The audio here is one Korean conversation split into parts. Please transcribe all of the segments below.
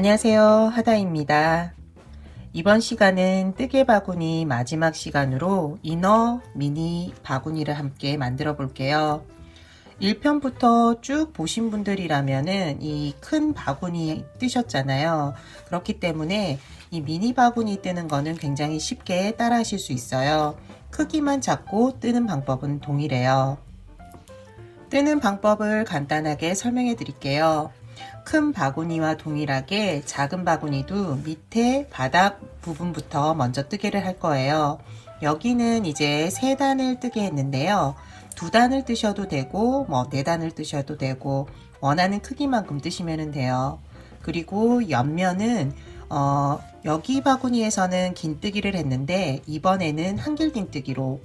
안녕하세요. 하다입니다. 이번 시간은 뜨개 바구니 마지막 시간으로 이너 미니 바구니를 함께 만들어 볼게요. 1편부터 쭉 보신 분들이라면은 이 큰 바구니 뜨셨잖아요. 그렇기 때문에 이 미니 바구니 뜨는 거는 굉장히 쉽게 따라 하실 수 있어요. 크기만 잡고 뜨는 방법은 동일해요. 뜨는 방법을 간단하게 설명해 드릴게요. 큰 바구니와 동일하게 작은 바구니도 밑에 바닥 부분부터 먼저 뜨개를 할 거예요. 여기는 이제 세 단을 뜨게 했는데요. 두 단을 뜨셔도 되고, 뭐, 네 단을 뜨셔도 되고, 원하는 크기만큼 뜨시면 돼요. 그리고 옆면은, 어, 여기 바구니에서는 긴뜨기를 했는데, 이번에는 한길 긴뜨기로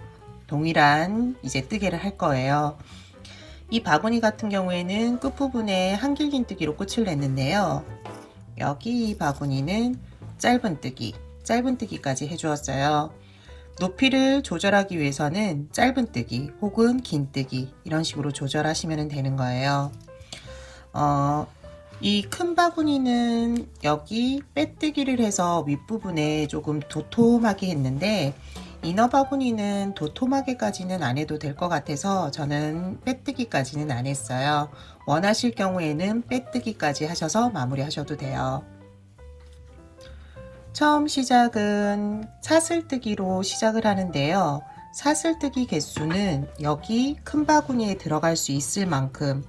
동일한 이제 뜨개를 할 거예요. 이 바구니 같은 경우에는 끝부분에 한길 긴뜨기로 끝을 냈는데요. 여기 이 바구니는 짧은뜨기, 짧은뜨기까지 해주었어요. 높이를 조절하기 위해서는 짧은뜨기 혹은 긴뜨기 이런 식으로 조절하시면 되는 거예요. 어, 이 큰 바구니는 여기 빼뜨기를 해서 윗부분에 조금 도톰하게 했는데 이너 바구니는 도톰하게까지는 안 해도 될 것 같아서 저는 빼뜨기까지는 안 했어요. 원하실 경우에는 빼뜨기까지 하셔서 마무리 하셔도 돼요. 처음 시작은 사슬뜨기로 시작을 하는데요. 사슬뜨기 개수는 여기 큰 바구니에 들어갈 수 있을 만큼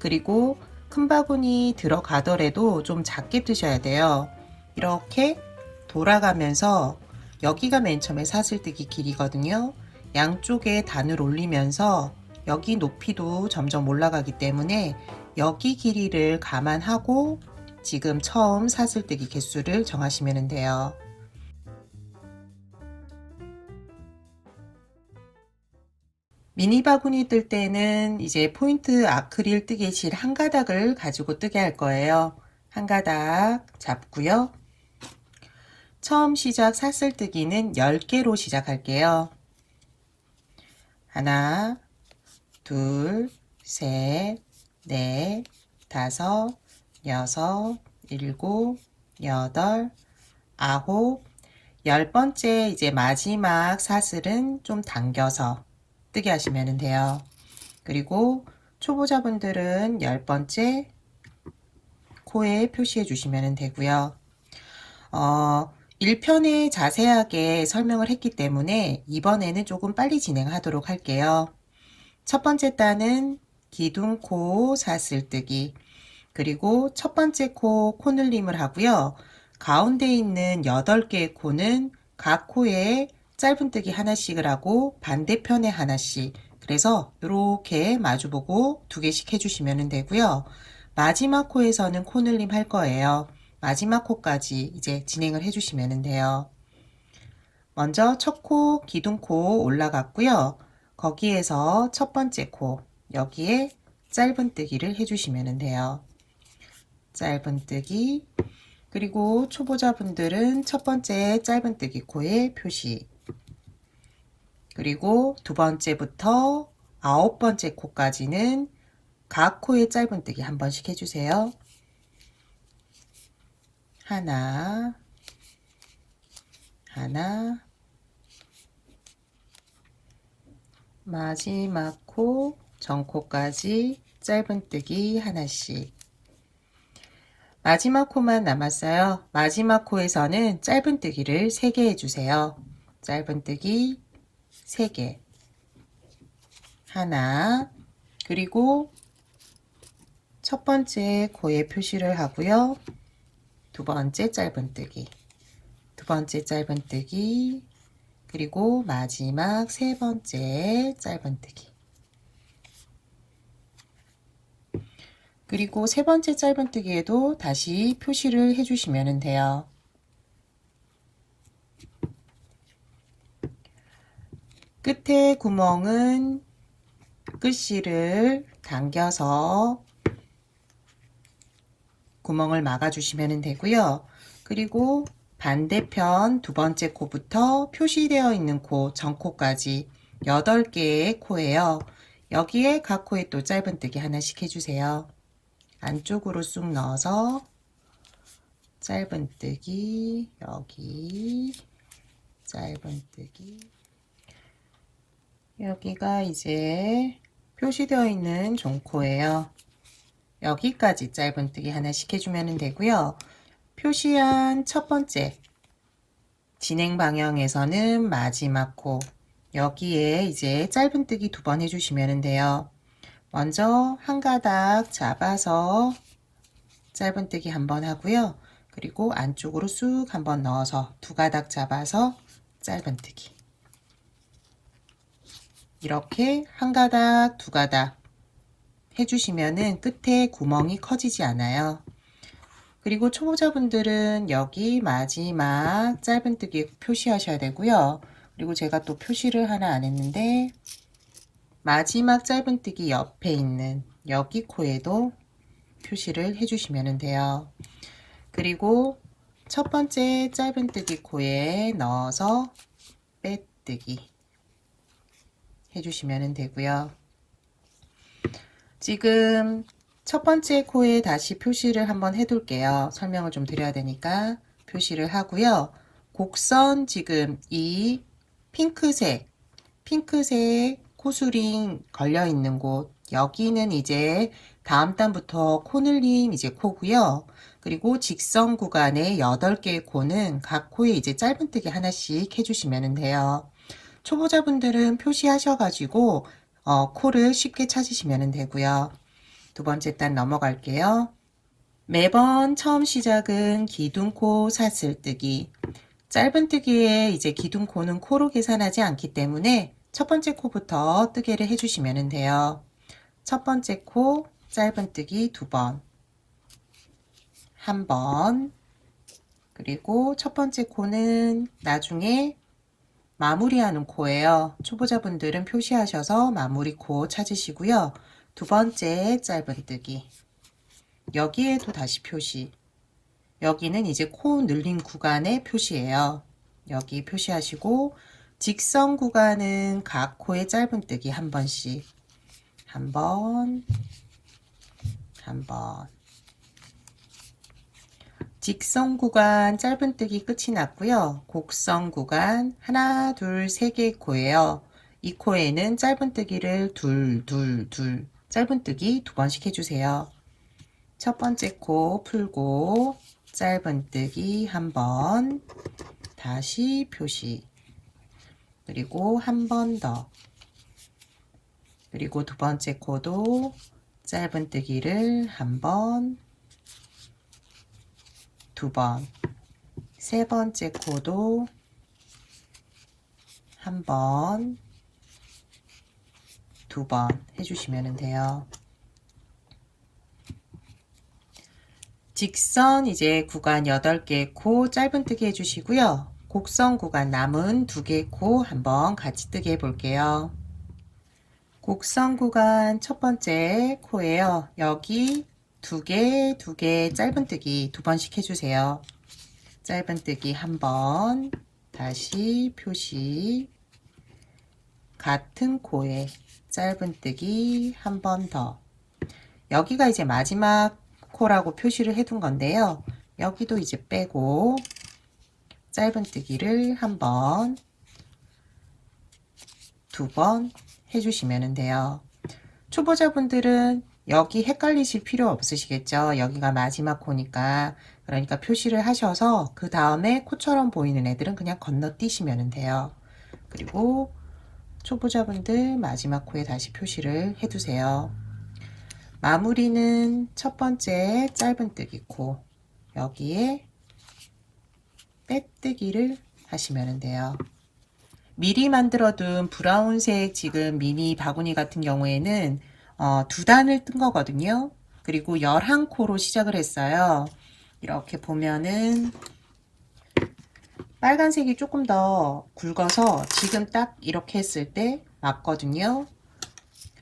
그리고 큰 바구니 들어가더라도 좀 작게 뜨셔야 돼요. 이렇게 돌아가면서 여기가 맨 처음에 사슬뜨기 길이거든요. 양쪽에 단을 올리면서 여기 높이도 점점 올라가기 때문에 여기 길이를 감안하고 지금 처음 사슬뜨기 개수를 정하시면 돼요. 미니 바구니 뜰 때는 이제 포인트 아크릴 뜨개실 한 가닥을 가지고 뜨게 할 거예요. 한 가닥 잡고요. 처음 시작 사슬뜨기는 10개로 시작할게요. 하나, 둘, 셋, 넷, 다섯, 여섯, 일곱, 여덟, 아홉, 열 번째 이제 마지막 사슬은 좀 당겨서 뜨게 하시면 돼요. 그리고 초보자분들은 열 번째 코에 표시해 주시면 되고요. 어, 1편에 자세하게 설명을 했기 때문에 이번에는 조금 빨리 진행하도록 할게요. 첫 번째 단은 기둥 코 사슬뜨기 그리고 첫 번째 코 코늘림을 하고요. 가운데 있는 8개의 코는 각 코에 짧은뜨기 하나씩을 하고 반대편에 하나씩 그래서 이렇게 마주보고 두 개씩 해주시면 되고요. 마지막 코에서는 코늘림 할 거예요. 마지막 코까지 이제 진행을 해주시면 돼요. 먼저 첫 코, 기둥코 올라갔고요. 거기에서 첫 번째 코, 여기에 짧은뜨기를 해주시면 돼요. 짧은뜨기, 그리고 초보자분들은 첫 번째 짧은뜨기 코에 표시, 그리고 두 번째부터 아홉 번째 코까지는 각 코에 짧은뜨기 한 번씩 해주세요. 하나, 하나, 마지막 코, 전코까지 짧은뜨기 하나씩. 마지막 코만 남았어요. 마지막 코에서는 짧은뜨기를 3개 해주세요. 짧은뜨기 3개. 하나, 그리고 첫 번째 코에 표시를 하고요. 두 번째 짧은뜨기, 두 번째 짧은뜨기, 그리고 마지막 세 번째 짧은뜨기. 그리고 세 번째 짧은뜨기에도 다시 표시를 해주시면 돼요. 끝에 구멍은 끝실을 당겨서 구멍을 막아주시면 되고요. 그리고 반대편 두 번째 코부터 표시되어 있는 코, 전코까지 8개의 코예요. 여기에 각 코에 또 짧은뜨기 하나씩 해주세요. 안쪽으로 쑥 넣어서 짧은뜨기 여기 짧은뜨기 여기가 이제 표시되어 있는 종코예요. 여기까지 짧은뜨기 하나씩 해주면 되고요. 표시한 첫 번째 진행 방향에서는 마지막 코 여기에 이제 짧은뜨기 두 번 해주시면 돼요. 먼저 한 가닥 잡아서 짧은뜨기 한 번 하고요. 그리고 안쪽으로 쑥 한 번 넣어서 두 가닥 잡아서 짧은뜨기 이렇게 한 가닥 두 가닥 해주시면은 끝에 구멍이 커지지 않아요. 그리고 초보자분들은 여기 마지막 짧은뜨기 표시하셔야 되고요. 그리고 제가 또 표시를 하나 안 했는데 마지막 짧은뜨기 옆에 있는 여기 코에도 표시를 해주시면 돼요. 그리고 첫 번째 짧은뜨기 코에 넣어서 빼뜨기 해주시면 되고요. 지금 첫 번째 코에 다시 표시를 한번 해둘게요. 설명을 좀 드려야 되니까 표시를 하고요. 곡선 지금 이 핑크색, 핑크색 코수링 걸려 있는 곳 여기는 이제 다음 단부터 코늘림 이제 코고요. 그리고 직선 구간의 8개의 코는 각 코에 이제 짧은뜨기 하나씩 해주시면 돼요. 초보자분들은 표시하셔가지고 어, 코를 쉽게 찾으시면 되고요. 두 번째 단 넘어갈게요. 매번 처음 시작은 기둥코 사슬뜨기. 짧은뜨기에 이제 기둥코는 코로 계산하지 않기 때문에 첫 번째 코부터 뜨개를 해주시면 돼요. 첫 번째 코 짧은뜨기 두 번, 한 번, 그리고 첫 번째 코는 나중에 마무리하는 코예요. 초보자분들은 표시하셔서 마무리 코 찾으시고요. 두 번째 짧은뜨기. 여기에도 다시 표시. 여기는 이제 코 늘림 구간의 표시예요. 여기 표시하시고 직선 구간은 각 코의 짧은뜨기 한 번씩. 한 번, 한 번. 직선 구간 짧은뜨기 끝이 났고요. 곡선 구간 하나, 둘, 세 개의 코예요. 이 코에는 짧은뜨기를 둘, 둘, 둘 짧은뜨기 두 번씩 해주세요. 첫 번째 코 풀고 짧은뜨기 한 번, 다시 표시, 그리고 한 번 더, 그리고 두 번째 코도 짧은뜨기를 한 번, 두 번, 세 번째 코도 한 번, 두 번 해주시면 돼요. 직선 이제 구간 8개 코 짧은뜨기 해주시고요. 곡선 구간 남은 2개 코 한번 같이 뜨게 해볼게요. 곡선 구간 첫 번째 코예요. 여기 두 개, 두 개 짧은뜨기 두 번씩 해주세요. 짧은뜨기 한 번, 다시 표시, 같은 코에 짧은뜨기 한 번 더. 여기가 이제 마지막 코라고 표시를 해둔 건데요. 여기도 이제 빼고 짧은뜨기를 한 번, 두 번 해주시면 돼요. 초보자분들은 여기 헷갈리실 필요 없으시겠죠. 여기가 마지막 코니까. 그러니까 표시를 하셔서 그 다음에 코처럼 보이는 애들은 그냥 건너뛰시면 돼요. 그리고 초보자분들 마지막 코에 다시 표시를 해두세요. 마무리는 첫 번째 짧은뜨기 코 여기에 빼뜨기를 하시면 돼요. 미리 만들어둔 브라운색 지금 미니 바구니 같은 경우에는 어, 두 단을 뜬 거거든요. 그리고 11코로 시작을 했어요. 이렇게 보면은 빨간색이 조금 더 굵어서 지금 딱 이렇게 했을 때 맞거든요.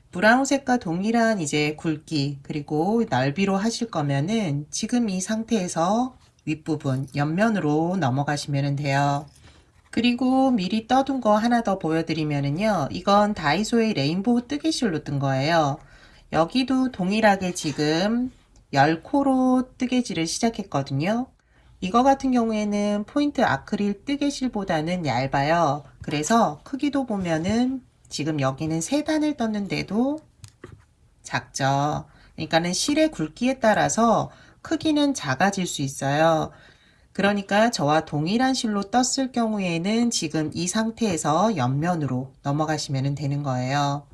브라운색과 동일한 이제 굵기 그리고 넓이로 하실 거면은 지금 이 상태에서 윗부분 옆면으로 넘어가시면 돼요. 그리고 미리 떠둔 거 하나 더 보여드리면은요. 이건 다이소의 레인보우 뜨개실로 뜬 거예요. 여기도 동일하게 지금 10코로 뜨개질을 시작했거든요. 이거 같은 경우에는 포인트 아크릴 뜨개실보다는 얇아요. 그래서 크기도 보면은 지금 여기는 세 단을 떴는데도 작죠. 그러니까는 실의 굵기에 따라서 크기는 작아질 수 있어요. 그러니까 저와 동일한 실로 떴을 경우에는 지금 이 상태에서 옆면으로 넘어가시면 되는 거예요.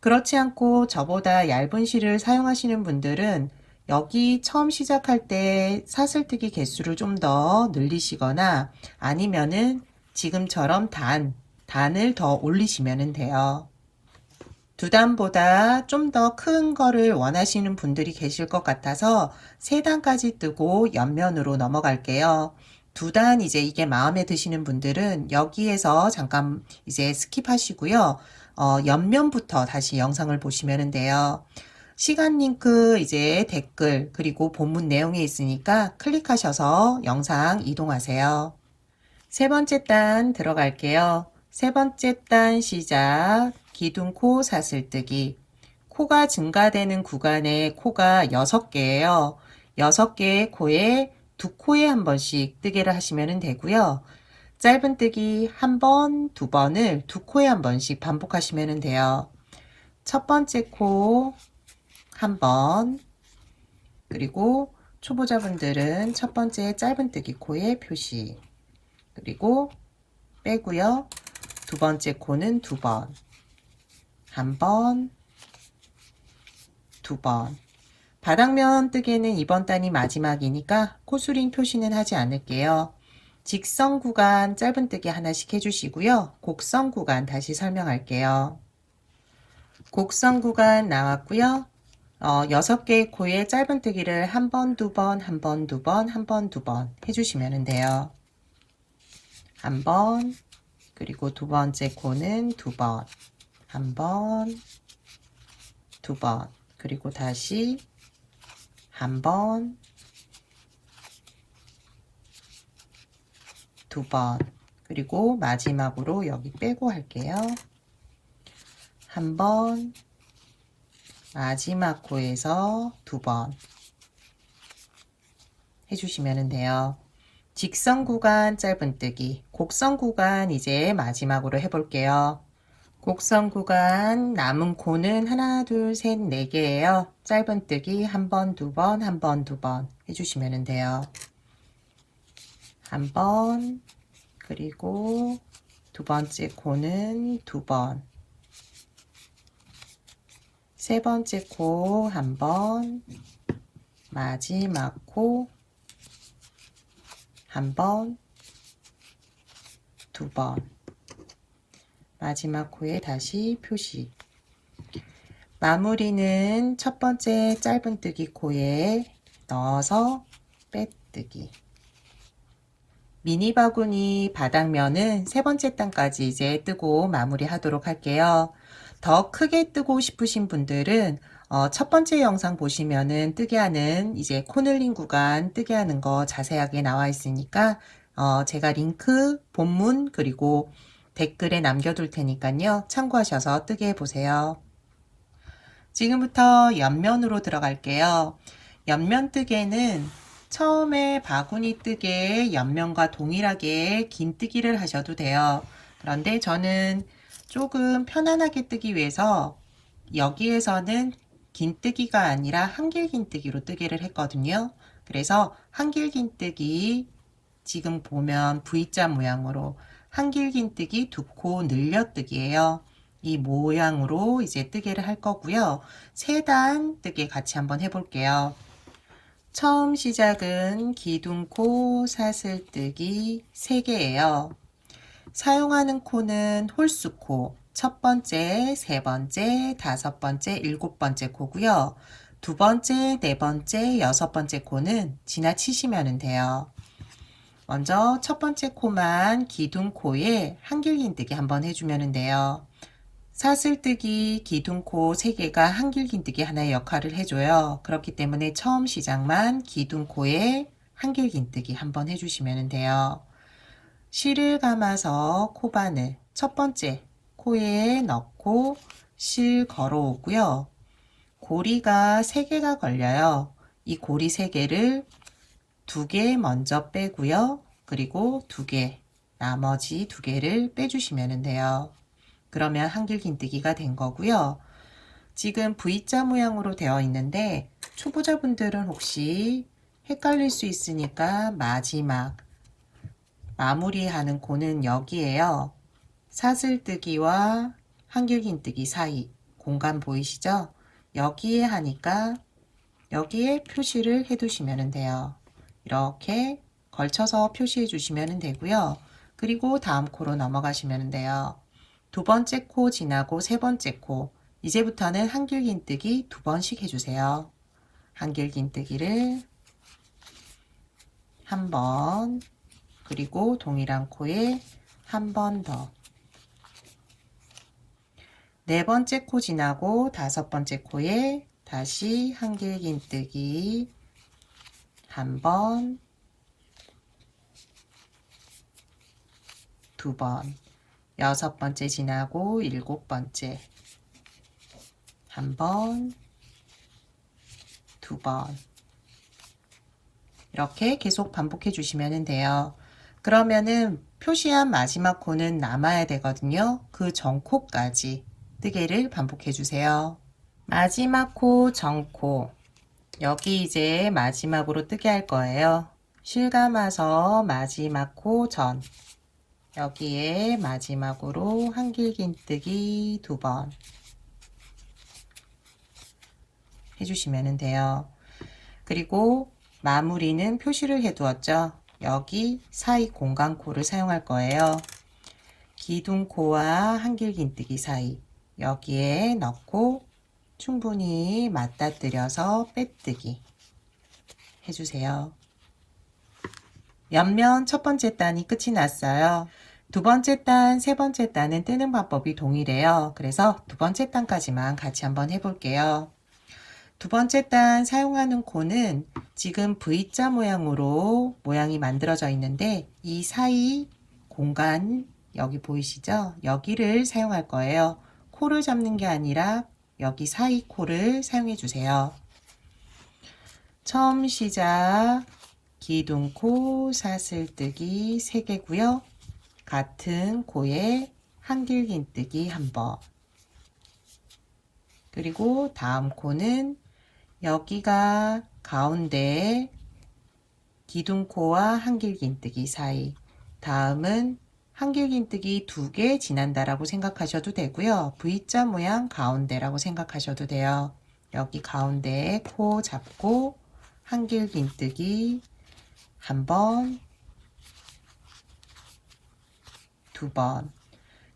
그렇지 않고 저보다 얇은 실을 사용하시는 분들은 여기 처음 시작할 때 사슬뜨기 개수를 좀 더 늘리시거나 아니면은 지금처럼 단, 단을 더 올리시면 돼요. 두 단보다 좀 더 큰 거를 원하시는 분들이 계실 것 같아서 세 단까지 뜨고 옆면으로 넘어갈게요. 두 단 이제 이게 마음에 드시는 분들은 여기에서 잠깐 이제 스킵하시고요. 어, 옆면부터 다시 영상을 보시면 돼요. 시간 링크 이제 댓글 그리고 본문 내용에 있으니까 클릭하셔서 영상 이동하세요. 세 번째 단 들어갈게요. 세 번째 단 시작. 기둥 코 사슬뜨기. 코가 증가되는 구간에 코가 6개예요. 6개의 코에 두 코에 한 번씩 뜨개를 하시면 되고요. 짧은 뜨기 한 번, 두 번을 두 코에 한 번씩 반복하시면 돼요. 첫 번째 코 한 번, 그리고 초보자분들은 첫 번째 짧은 뜨기 코에 표시, 그리고 빼고요. 두 번째 코는 두 번, 한 번, 두 번. 바닥면 뜨개는 이번 단이 마지막이니까 코수링 표시는 하지 않을게요. 직선 구간 짧은 뜨개 하나씩 해주시고요. 곡선 구간 다시 설명할게요. 곡선 구간 나왔고요. 어, 6개의 코에 짧은 뜨기를 한 번, 두 번, 한 번, 두 번, 한 번, 두 번 해주시면 돼요. 한 번, 그리고 두 번째 코는 두 번, 한 번, 두 번, 그리고 다시 한 번, 두 번, 그리고 마지막으로 여기 빼고 할게요. 한 번, 마지막 코에서 두 번 해주시면 돼요. 직선 구간 짧은뜨기, 곡선 구간 이제 마지막으로 해볼게요. 곡선 구간 남은 코는 하나, 둘, 셋, 네 개예요. 짧은뜨기 한 번, 두 번, 한 번, 두 번 해주시면 돼요. 한 번, 그리고 두 번째 코는 두 번, 세 번째 코 한 번, 마지막 코 한 번, 두 번, 마지막 코에 다시 표시. 마무리는 첫 번째 짧은뜨기 코에 넣어서 빼뜨기. 미니 바구니 바닥면은 세 번째 단까지 이제 뜨고 마무리 하도록 할게요. 더 크게 뜨고 싶으신 분들은 어, 첫 번째 영상 보시면은 뜨게 하는 이제 코늘링 구간 뜨게 하는 거 자세하게 나와 있으니까 어, 제가 링크, 본문 그리고 댓글에 남겨둘 테니까요. 참고하셔서 뜨게 해보세요. 지금부터 옆면으로 들어갈게요. 옆면 뜨개는 처음에 바구니 뜨개 옆면과 동일하게 긴 뜨기를 하셔도 돼요. 그런데 저는 조금 편안하게 뜨기 위해서 여기에서는 긴 뜨기가 아니라 한길 긴 뜨기로 뜨개를 했거든요. 그래서 한길 긴 뜨기 지금 보면 V자 모양으로 한길 긴 뜨기 두 코 늘려뜨기예요. 이 모양으로 이제 뜨개를 할 거고요. 세 단 뜨개 같이 한번 해볼게요. 처음 시작은 기둥코 사슬뜨기 3개예요. 사용하는 코는 홀수코, 첫 번째, 세 번째, 다섯 번째, 일곱 번째 코고요. 두 번째, 네 번째, 여섯 번째 코는 지나치시면 돼요. 먼저 첫 번째 코만 기둥코에 한길긴뜨기 한번 해주면 돼요. 사슬뜨기, 기둥코 3개가 한길긴뜨기 하나의 역할을 해줘요. 그렇기 때문에 처음 시작만 기둥코에 한길긴뜨기 한번 해주시면 돼요. 실을 감아서 코바늘 첫 번째 코에 넣고 실 걸어오고요. 고리가 3개가 걸려요. 이 고리 3개를 두개 먼저 빼고요. 그리고 두 개, 나머지 두 개를 빼주시면 돼요. 그러면 한길긴뜨기가 된 거고요. 지금 V자 모양으로 되어 있는데 초보자분들은 혹시 헷갈릴 수 있으니까 마지막 마무리하는 고는 여기에요. 사슬뜨기와 한길긴뜨기 사이 공간 보이시죠? 여기에 하니까 여기에 표시를 해 두시면 돼요. 이렇게 걸쳐서 표시해 주시면 되고요. 그리고 다음 코로 넘어가시면 돼요. 두 번째 코 지나고 세 번째 코 이제부터는 한길긴뜨기 두 번씩 해주세요. 한길긴뜨기를 한 번, 그리고 동일한 코에 한 번 더. 네 번째 코 지나고 다섯 번째 코에 다시 한길긴뜨기 한 번, 두 번, 여섯 번째 지나고 일곱 번째 한 번, 두 번. 이렇게 계속 반복해 주시면 돼요. 그러면은 표시한 마지막 코는 남아야 되거든요. 그 전 코까지 뜨개를 반복해 주세요. 마지막 코, 전 코. 여기 이제 마지막으로 뜨게 할 거예요. 실감아서 마지막 코 전. 여기에 마지막으로 한길긴뜨기 두 번. 해주시면 돼요. 그리고 마무리는 표시를 해두었죠. 여기 사이 공간코를 사용할 거예요. 기둥코와 한길긴뜨기 사이 여기에 넣고 충분히 맞닥뜨려서 빼뜨기 해주세요. 옆면 첫 번째 단이 끝이 났어요. 두 번째 단, 세 번째 단은 뜨는 방법이 동일해요. 그래서 두 번째 단까지만 같이 한번 해볼게요. 두 번째 단 사용하는 코는 지금 V자 모양으로 모양이 만들어져 있는데 이 사이 공간 여기 보이시죠? 여기를 사용할 거예요. 코를 잡는 게 아니라 여기 사이 코를 사용해 주세요. 처음 시작 기둥코 사슬뜨기 3개고요. 같은 코에 한길긴뜨기 한 번. 그리고 다음 코는 여기가 가운데 기둥코와 한길긴뜨기 사이. 다음은 한길긴뜨기 두 개 지난다라고 생각하셔도 되고요. V자 모양 가운데라고 생각하셔도 돼요. 여기 가운데에 코 잡고 한길긴뜨기 한 번, 두 번.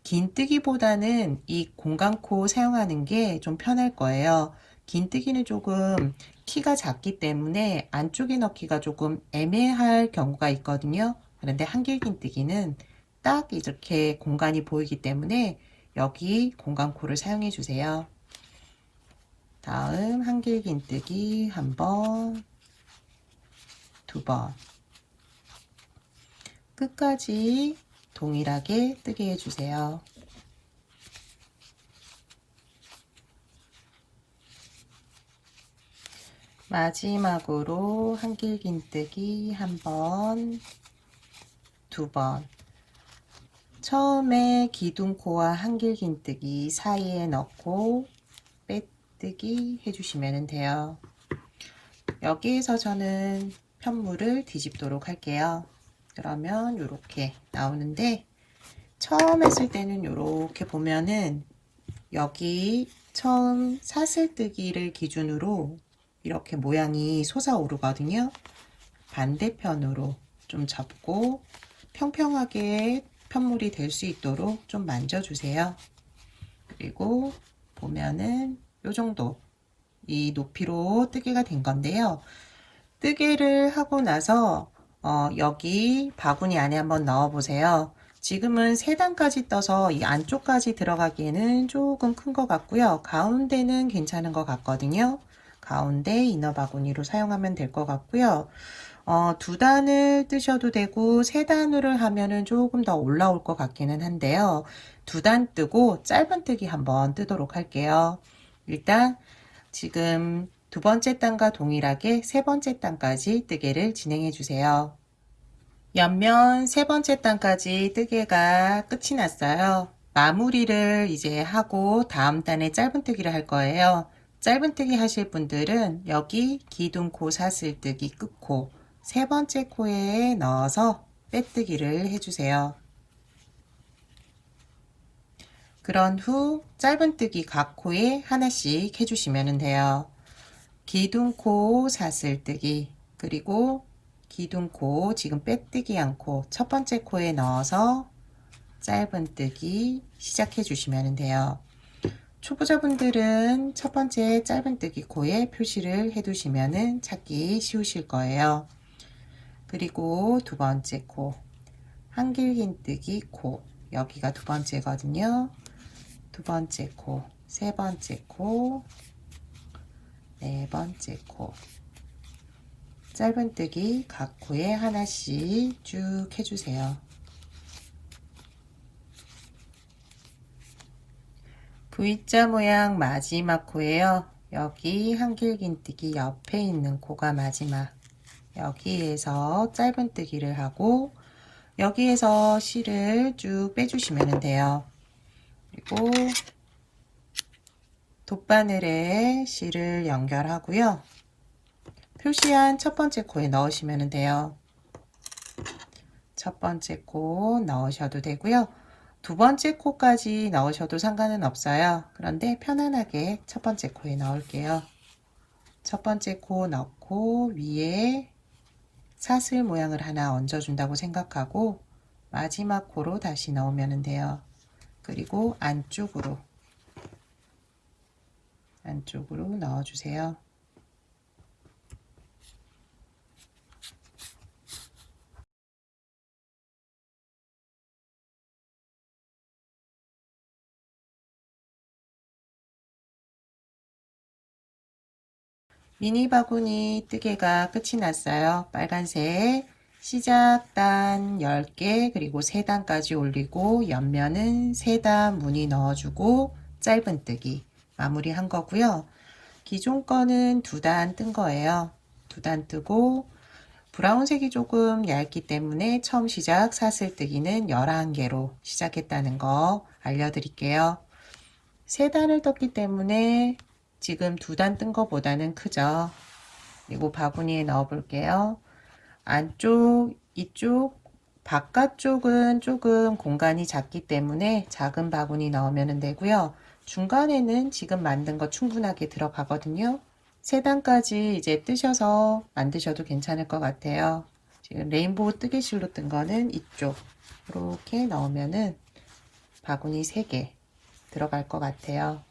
긴 뜨기보다는 이 공간코 사용하는 게 좀 편할 거예요. 긴 뜨기는 조금 키가 작기 때문에 안쪽에 넣기가 조금 애매할 경우가 있거든요. 그런데 한길긴 뜨기는 딱 이렇게 공간이 보이기 때문에 여기 공간코를 사용해 주세요. 다음 한길긴 뜨기 한 번, 두 번. 끝까지 동일하게 뜨게 해주세요. 마지막으로 한길긴뜨기 한 번, 두 번. 처음에 기둥코와 한길긴뜨기 사이에 넣고 빼뜨기 해주시면 돼요. 여기에서 저는 편물을 뒤집도록 할게요. 그러면 이렇게 나오는데 처음 했을 때는 이렇게 보면은 여기 처음 사슬뜨기를 기준으로 이렇게 모양이 솟아오르거든요. 반대편으로 좀 접고 평평하게 편물이 될 수 있도록 좀 만져주세요. 그리고 보면은 이 정도 이 높이로 뜨개가 된 건데요. 뜨개를 하고 나서 어, 여기 바구니 안에 한번 넣어 보세요. 지금은 세 단까지 떠서 이 안쪽까지 들어가기에는 조금 큰 것 같고요. 가운데는 괜찮은 것 같거든요. 가운데 이너 바구니로 사용하면 될 것 같고요. 어, 두 단을 뜨셔도 되고 세 단으로 하면은 조금 더 올라올 것 같기는 한데요. 두 단 뜨고 짧은 뜨기 한번 뜨도록 할게요. 일단 지금 두 번째 단과 동일하게 세 번째 단까지 뜨개를 진행해 주세요. 옆면 세 번째 단까지 뜨개가 끝이 났어요. 마무리를 이제 하고 다음 단에 짧은뜨기를 할 거예요. 짧은뜨기 하실 분들은 여기 기둥코 사슬뜨기 끝코 세 번째 코에 넣어서 빼뜨기를 해주세요. 그런 후 짧은뜨기 각 코에 하나씩 해주시면 돼요. 기둥코 사슬뜨기 그리고 기둥코 지금 빼뜨기 않고 첫 번째 코에 넣어서 짧은뜨기 시작해 주시면 돼요. 초보자분들은 첫 번째 짧은뜨기 코에 표시를 해 두시면 찾기 쉬우실 거예요. 그리고 두 번째 코 한길긴뜨기 코 여기가 두 번째거든요. 두 번째 코, 세 번째 코, 네 번째 코. 짧은뜨기 각 코에 하나씩 쭉 해주세요. V자 모양 마지막 코예요. 여기 한길긴뜨기 옆에 있는 코가 마지막. 여기에서 짧은뜨기를 하고 여기에서 실을 쭉 빼주시면 돼요. 그리고 돗바늘에 실을 연결하고요. 표시한 첫 번째 코에 넣으시면 돼요. 첫 번째 코 넣으셔도 되고요. 두 번째 코까지 넣으셔도 상관은 없어요. 그런데 편안하게 첫 번째 코에 넣을게요. 첫 번째 코 넣고 위에 사슬 모양을 하나 얹어준다고 생각하고 마지막 코로 다시 넣으면 돼요. 그리고 안쪽으로 안쪽으로 넣어주세요. 미니 바구니 뜨개가 끝이 났어요. 빨간색 시작단 10개 그리고 3단까지 올리고 옆면은 3단 무늬 넣어주고 짧은뜨기 마무리한 거고요. 기존 거는 두 단 뜬 거예요. 두 단 뜨고 브라운색이 조금 얇기 때문에 처음 시작 사슬뜨기는 11개로 시작했다는 거 알려드릴게요. 세 단을 떴기 때문에 지금 두 단 뜬 거보다는 크죠. 그리고 바구니에 넣어 볼게요. 안쪽, 이쪽, 바깥쪽은 조금 공간이 작기 때문에 작은 바구니 넣으면 되고요. 중간에는 지금 만든 거 충분하게 들어가거든요. 세 단까지 이제 뜨셔서 만드셔도 괜찮을 것 같아요. 지금 레인보우 뜨개실로 뜬 거는 이쪽 이렇게 넣으면은 바구니 3개 들어갈 것 같아요.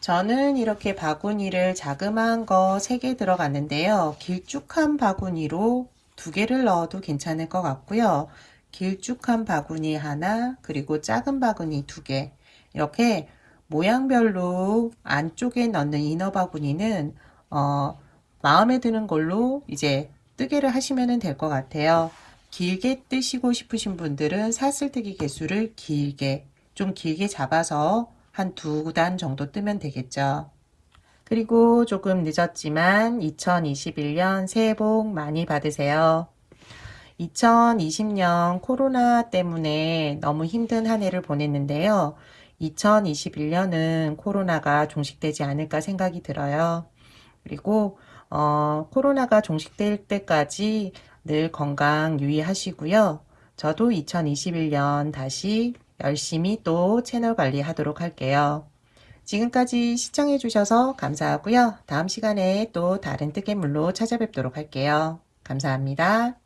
저는 이렇게 바구니를 자그마한 거 3개 들어갔는데요. 길쭉한 바구니로 두 개를 넣어도 괜찮을 것 같고요. 길쭉한 바구니 하나, 그리고 작은 바구니 두 개. 이렇게 모양별로 안쪽에 넣는 이너 바구니는 어, 마음에 드는 걸로 이제 뜨개를 하시면 될 것 같아요. 길게 뜨시고 싶으신 분들은 사슬뜨기 개수를 길게 좀 길게 잡아서 한 두 단 정도 뜨면 되겠죠. 그리고 조금 늦었지만 2021년 새해 복 많이 받으세요. 2020년 코로나 때문에 너무 힘든 한 해를 보냈는데요. 2021년은 코로나가 종식되지 않을까 생각이 들어요. 그리고 어, 코로나가 종식될 때까지 늘 건강 유의하시고요. 저도 2021년 다시 열심히 또 채널 관리하도록 할게요. 지금까지 시청해주셔서 감사하고요. 다음 시간에 또 다른 뜨개물로 찾아뵙도록 할게요. 감사합니다.